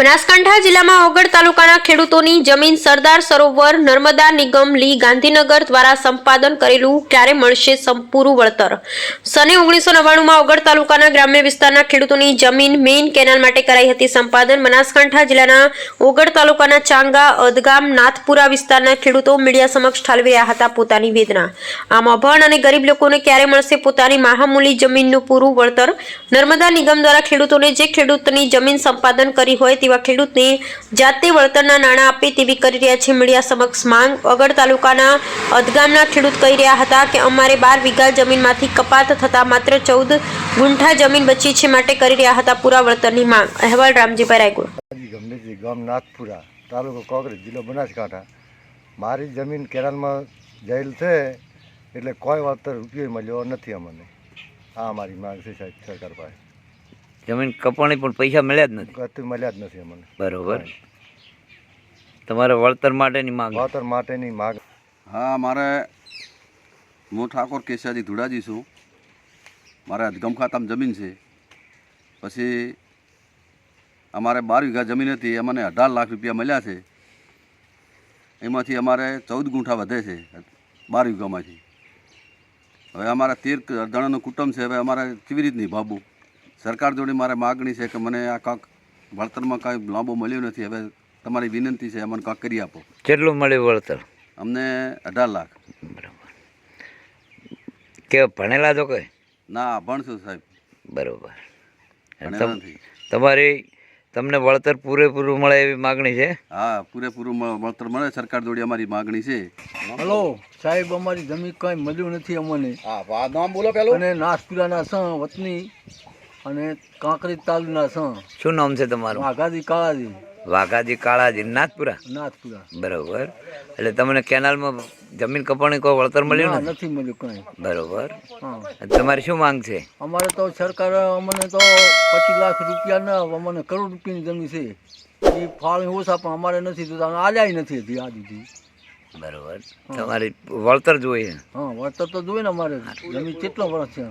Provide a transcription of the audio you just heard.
બનાસકાંઠા જિલ્લામાં ઓગળ તાલુકાના ખેડૂતોની જમીન સરદાર સરોવર નર્મદા નિગમ લી ગાંધીનગર દ્વારા સંપાદન કરેલું ક્યારે મળશે પૂરું વળતર? સને ઓગણીસો નવ્વાણુંમાં ઓગળ તાલુકાના ગ્રામ્ય વિસ્તારના ખેડૂતોની જમીન મેઇન કેનાલ માટે કરાઈ હતી સંપાદન. બનાસકાંઠા જિલ્લાના ઓગળ તાલુકાના ચાંગા અદગામ નાથપુરા વિસ્તારના ખેડૂતો મીડિયા સમક્ષ ઠાલવી રહ્યા હતા પોતાની વેદના. આમ અભણ અને ગરીબ લોકોને ક્યારે મળશે પોતાની મહામૂલી જમીનનું પૂરું વળતર? નર્મદા નિગમ દ્વારા ખેડૂતોને જે ખેડૂતની જમીન સંપાદન કરી હોય તેવા ખેડૂતને જાતે વળતરના નાણાં આપે તેવી કરી રહ્યા છે મીડિયા સમક્ષ માંગ. અગર તાલુકાના અધગામના ખેડૂત કહી રહ્યા હતા કે અમારે બાર વીઘા જમીનમાંથી કપાત થતા માત્ર ચૌદ ગુંઠા જમીન બચી છે માટે કરી રહ્યા હતા પૂરા વળતરની માંગ. અહેવાલ રામજીભાઈ રાયગુર ગામ નાથપુરા, તાલુકો કોંગ્રેસ જિલ્લો બનાસકાંઠા. મારી જમીન કેરાનમાં જયેલ છે એટલે કોઈ વળતર રૂપિયો મળ્યો નથી અમને. આ અમારી માંગ છે સાહેબ સરકાર પાસે. જમીન કપાણી પણ પૈસા મળ્યા જ નથી. મળ્યા જ નથી અમને. બરોબર. તમારે વળતર માટેની માંગ. વળતર માટેની માંગ. હા મારે હું ઠાકોર કેશાજી ધુડાજી છું. મારે અદગમ ખાતામાં જમીન છે. પછી અમારે બાર વીઘા જમીન હતી અમને અઢાર લાખ રૂપિયા મળ્યા છે. એમાંથી અમારે ચૌદ ગુંઠા વધે છે બાર વીઘામાંથી. હવે અમારા તેર જણાનું કુટુંબ છે હવે અમારે કેવી રીત નિભાવવું સરકાર જોડે મારે માગણી છે કે મને આ કાંક વળતરમાં કાંઈ લાંબો મળ્યો નથી. હવે તમારી વિનંતી છે અમને કાંક કરી આપો. કેટલું મળ્યું વળતર? અમને અઢાર લાખ. બરોબર. કે ભણેલા તો કઈ? ના ભણશું સાહેબ. બરોબર. તમારી તમને વળતર પૂરેપૂરું મળે એવી માગણી છે? હા પૂરેપૂરું વળતર મળે. સરકાર જોડે અમારી માગણી છે. હલો સાહેબ અમારી જમીન કઈ મળ્યું નથી અમને. હા નામ બોલો પેલું. અને નાસપુરાના સ વતની અને કાંકરી તાલુના સ શું નામ છે તમારું? વાઘાજી કાળાજી. વાઘાજી કાળાજી નાથપુરા? નાથપુરા. બરોબર. એટલે તમને કેનાલમાં જમીન કપાણી કોઈ વળતર મળ્યું ના, નથી? મળ્યું કઈ. બરોબર. હા. તમારી શું માંગ છે? અમારે તો સરકાર અમને તો પચીસ લાખ રૂપિયા ના અમને કરોડ રૂપિયાની જમીન છે. એ ફાળ ઓછા પણ અમારે નથી જોતા. આલ્યા નથી હજી આ સુધી બરોબર. તમારી વળતર જોઈએ. હા વળતર તો જોઈએ ને અમારે. જમીન કેટલો વર્ષ છે?